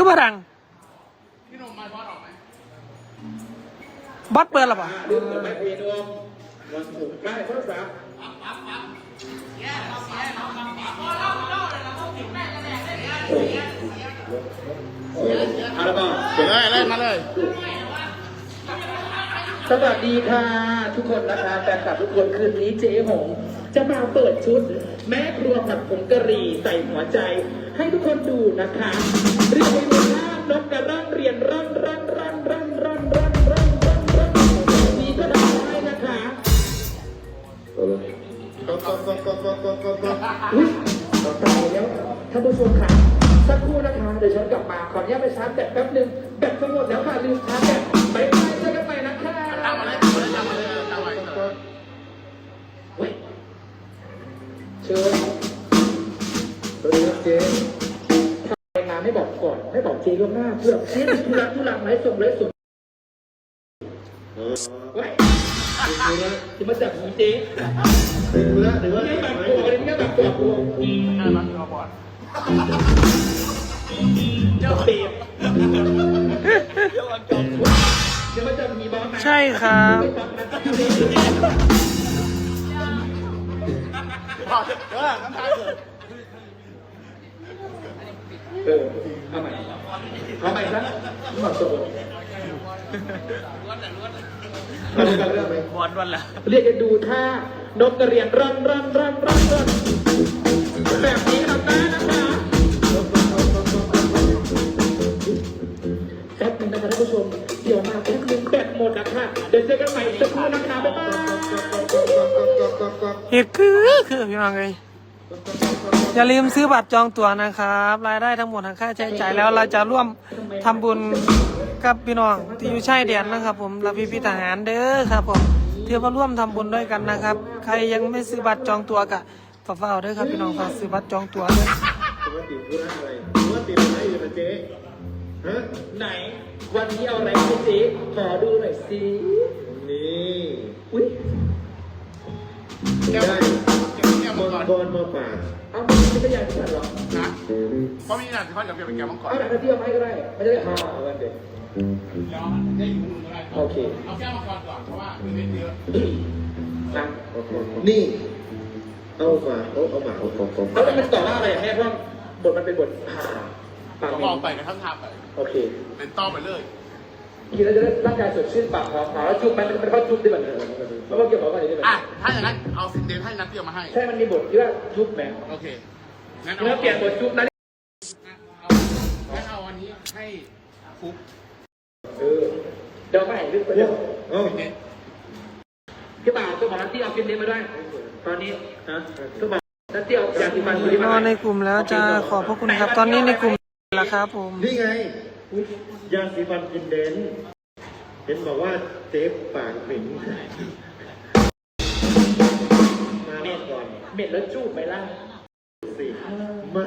คือบ่ดังพี่หนุ่มมาบอสออกไหมบอสเปิดหรอปะไม่พีนวมวันศุกร์ได้โทรศัพท์เอาละเปล่าเดี๋ยวเลยเล่นมาเลยสวัสดีค่ะ ทุกคนนะคะแฟนคลับทุกคนคืนนี้เจ๊หง จะมาเปิดชุด แม่ครัวผัดผงกะหรี่ใส่หัวใจ ให้ทุกคนดูนะคะเรียนไปดูภาพนกกระร่อนเรียนร่อนร่อนร่อนร่อนร่อนร่อนร่อนร่อนร่อนนี่ก็ได้นะคะก็ก็ก็ก็ก็ก็ก็ก็อุ๊ยตายแล้วท่านผู้ชมค่ะสักครู่นะคะเดี๋ยวฉันกลับมาขออนุญาตไปชาร์จแบตแป๊บนึงแบตจะหมดแล้วค่ะลืมชาร์จแบต เจ๊ล่วงหน้าเพื่อเจ๊มีธุระธุระไหมส่งเลยส่งว้ยจะมาจับหนีเจ๊ถึงแล้วถึงแล้วไม่แบบกลัวเลยไม่แบบกลัวกลัวน่ารักเราบอสเจ้าเปียบจะมาจับหนีบอสใช่ครับเออน้ำตาเกิดเออเอาใหม่ เอาใหม่ซะหมดตัวเราจะเรื่องไหมบอสวันละเรียกกันดูท่านกกระเรียนร่อนร่อนร่อนร่อนร่อนแบบนี้ทำได้นะคะแป๊บนึงนะคะท่านผู้ชม เดี๋ยวมาแป๊บนึงแบตหมดนะคะเดี๋ยวเจอกันใหม่สักครู่นะคะบ๊ายบายเหตุคือคือพี่น้องเลย อย่าลืมซื้อบัตรจองตั๋วนะครับ รายได้ทั้งหมดทั้งค่าใช้จ่ายแล้วเราจะร่วมทำบุญกับพี่น้องที่อยู่ชายแดนนะครับ ผมเราพี่พี่ทหารเด้อครับผมเที่ยวมาร่วมทำบุญด้วยกันนะครับ ใครยังไม่ซื้อบัตรจองตั๋วกะฝากเฝ้าเด้อครับพี่น้องฝากซื้อบัตรจองตั๋วด้วยปกติพูดอะไรปกติอะไรอยู่นะเจ๊ฮะไหน วันนี้เอาอะไรให้เจ๊ขอดูหน่อยสินี่อุ้ยได้ เอามันจะเป็นอย่างที่ฉันหรอนะเพราะมีหนังที่เขาจะเป็นแก้วมังกรเอาหนังกระเทียมให้ก็ได้ไม่ได้หาเอาวันเด็กแล้วได้อยู่มือก็ได้โอเคเอาแก้วมังกรก่อนเพราะว่ามีเม็ดเยอะนะนี่เอาฝาเอาเอาหมาเอาของของแล้วมันต่อว่าอะไรแม่เพราะบทมันเป็นบทผ่าปากก็เหมม็องนไปกับท่านทำไปโอเค เป็นต้อไปเลยกินแล้วจะได้ร่างกายสดชื่นปากหอมหอมแล้วจุ๊บมันมันก็จุ๊บได้เหมือนกันแล้วก็เกี่ยวกับอะไรได้เหมือนอะกันถ้าอย่างนั้นเอาสินเดนให้นัดเดียวมาให้ ใช่ มันมีบทที่ว่าจุ๊บแหมโอเค งั้นเอาเมื่อเปลี่ยนบทจุ๊บนั้นเอางั้นเอาอันนี้ให้ฟุกเออเดี๋ยวไม่ให้ลึกไปเรื่องเอาสินเดนพี่บ่าวตัวของนัตตี้เอาฟินเนสมาด้วยตอนนี้ฮะตัวบอกนัตตี้เอายาสีฟันตัวนี้รมาอด้วยในกลุ่มแล้วจะขอบพระคุณครับ ตอนนี้ในกลุ่มแล้วครับผมนี่ไงอุ๊ยยาสีฟันกินเดนเห็นบอกว่าเจ๊ปากเหม็นมาเหม็รอนบก่อนเหม็นแล้วจูบไหมล่ะสิ มา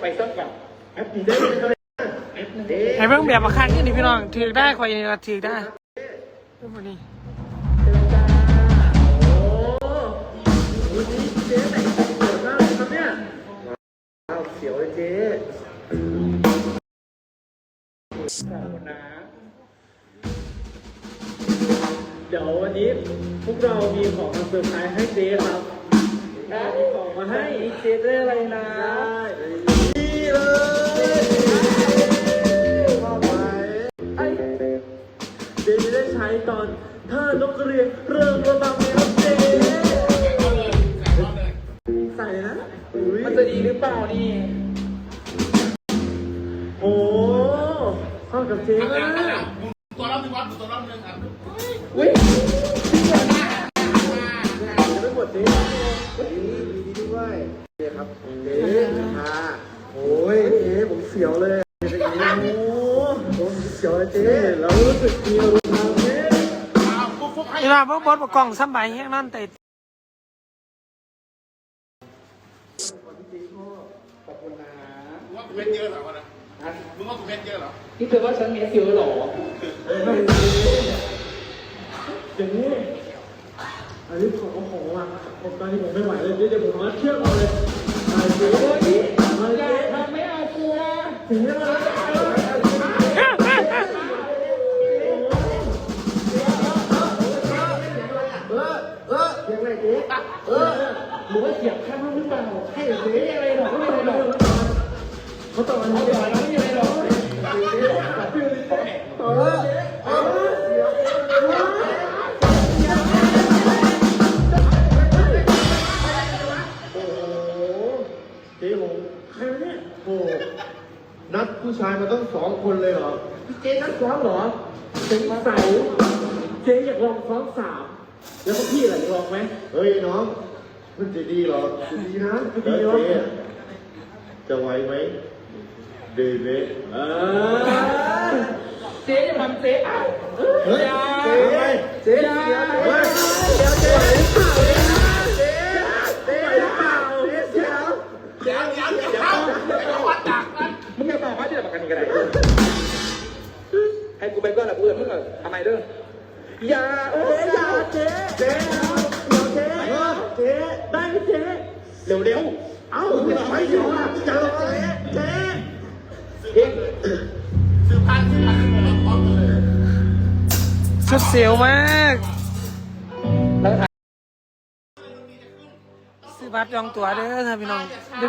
ไปสักแบบแอปเด้ให้เบิ่งแบบมาคันนี่พี่น้องถือได้คอยนี่ถือได้ Được? บ่บดกล้องซ้ำใบแห้งนั่นแต่ว่ากูเม็ดเยอะเหรอวะนะมึงว่ากูเม็ดเยอะเหรอนี่เธอว่าฉันเมีคิวเหรอเจ๊อันนี้ของของอะผมตอนนี้ผมไม่ไหวเลยเดี๋ยวผมมาเชื่อมเอาเลยมาเจ๊มาอย่าเจ๊ทำไม่เอากลัวถึงแล้วน เออยังไงเจ๊เออหรือว่าเสียบข้างหรือเปล่าให้เจ๊อะไรหรอกไม่เป็นไรหรอกเขาต่อมาเอาเดี๋เดี๋ยยววเราไม่มีอะไรหรอกเออเออโอ้โหเจ๊หงใครเนี่ยโอ้โหนัดผู้ชายมาต้องสองคนเลยเหรอ เจ๊นัดซ้อมเหรอเจ๊ใส่เจ๊อยากลองซ้อมสาม แล้วพวกพี่ล่ะอยากลองไหม เฮ้ยน้อง มันจะดีเหรอจะดีนะจะดีแล้วเจ๊จะไหวไหมเดเบะเออเจ๊จะทำเจ๊อ้าวเฮ้ยอย่าเจ๊เจ๊อย่าเฮ้ยเดี๋ยวเจ๊เจ๊ เสียวมากซื้อบัตรจองตั๋วเด้อครับพี่น้อง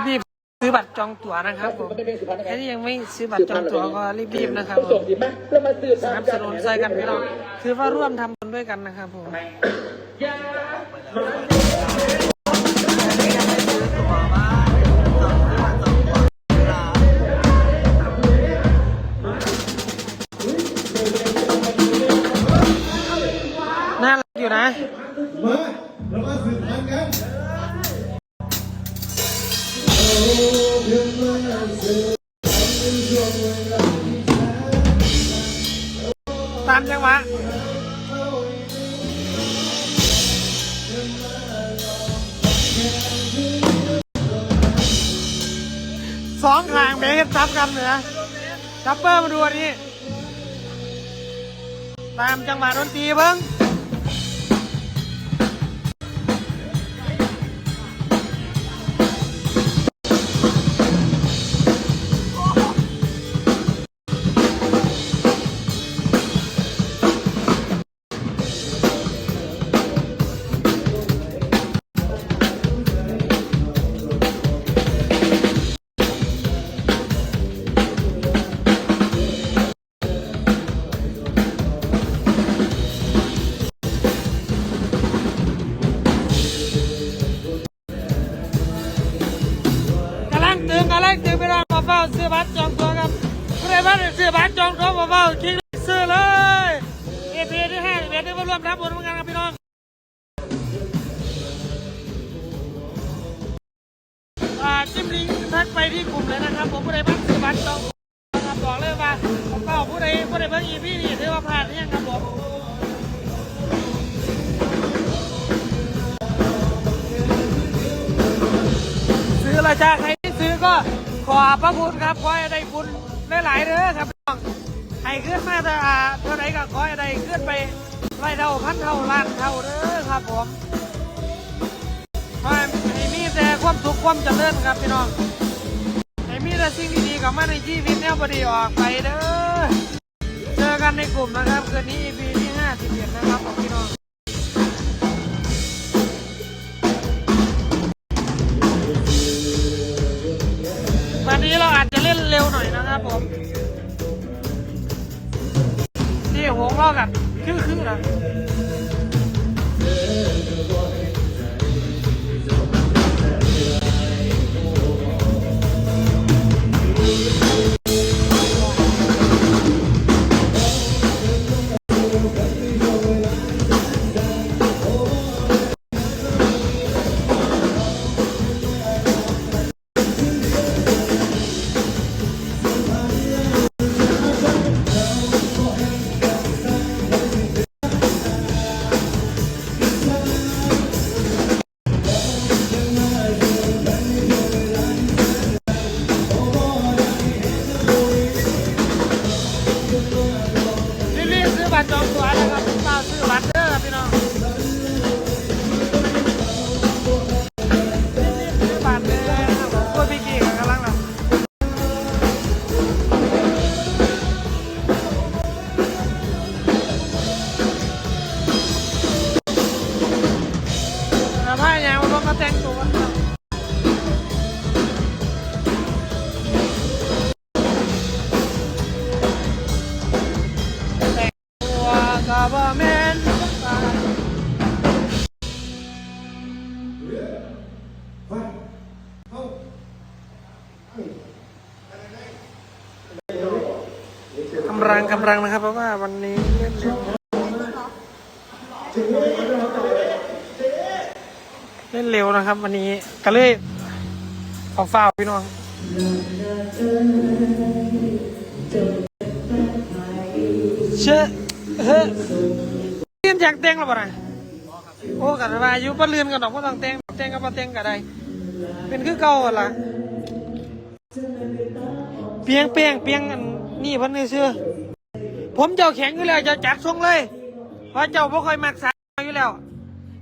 รีบๆซื้อบัตรจองตั๋วนะครับผมใครที่ยังไม่ซื้อบัตรจองตั๋วก็รีบๆนะครับต้องส่งสิไหมแล้วมาซื้อสนับสนุนใจกันพี่น้องคือว่าร่วมทำบุญด้วยกันนะครับผม ตามจังหวะสองทางเบรกซับกันเหนือซับเปอร์มาดูอันนี้ ตามจังหวะดนตรีเบิ้ง ซื้อบัตรจองตัวครับผู้ใดบัตรซื้อบัตรจองตัวมาเฝ้าคลิกซื้อเลยเอพีที่ห้าเอ็ดได้มาร่วมทำบุญเหมือนกันครับพี่น้องจิ้มลิงทักไปที่กลุ่มเลยนะครับ ผมผู้ใดบัตรซื้อบัตรจองตัวนะครับบอกเลยว่าเฝ้าผู้ใดผู้ใดเบิ่งอีพีนี่ถือว่าผ่านเนี่ยงครับผมซื้อราชาใครที่ซื้อก็ ขอพระคุณครับขอให้ได้บุญหลายๆเด้อครับน้องให้ขึ้นมาแต่อ่าเท่าไหร่ก็ขอให้ได้ขึ้นไปร้อยเท่าพันเท่าล้านเท่าเด้อครับผมขอให้มีแต่ความสุขความเจริญครับพี่น้องให้มีแต่สิ่งดีๆกับมาในชีวิตแนวบดีออกไปเด้อเจอกันในกลุ่มนะครับคืนนี้ EP ที่51นะครับพี่น้อง อันนี้เราอาจจะเล่นเร็วหน่อยนะครับผมนี่หัวงรอบแบบครึ่งครึ่งนะเำลังกำลังนะครับ เพราะว่าวันนี้เล่นเร็วเล่นเร็วนะครับ วันนี้ก็เลยขอฝ้าพี่น้องเชื่อเฮ้ยเรียนจากเต้งหรือเปล่านะโอ้กันว่าอยู่ปะเรือนกันดอกก็ต้องเต้งเต้งกับปะเต้งกันได้เป็นคือเก่าหั่นล่ะเปียงเปียงเปียงอัน นี่พันนี่เชื่อผมเจ้าแข็งอยู่แล้วจะจัดทรงเลยเพราะเจ้าบ่ค่อยมักสารอยู่แล้ว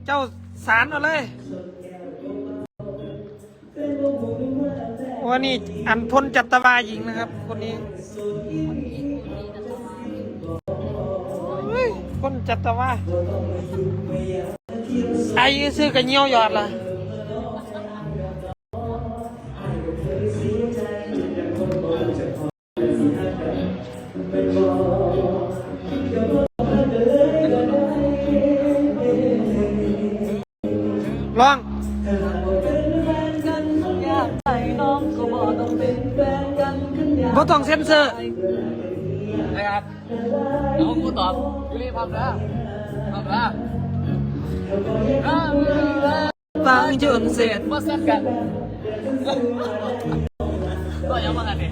เจ้าสารเอาเลยวันนี้อันพลจัตวาหญิงนะครับ คนนี้เฮ้ยพลจัตวาไอ้ซื้อกันเงี้ยวหยอดล่ะ ร้องบ่ต้องเซ็นเซอร์นะครับเอากูตอบยูรีพับแล้วพับแล้วฟังจนเสร็จมาซ็กกันก็ยังมากันเนี่ย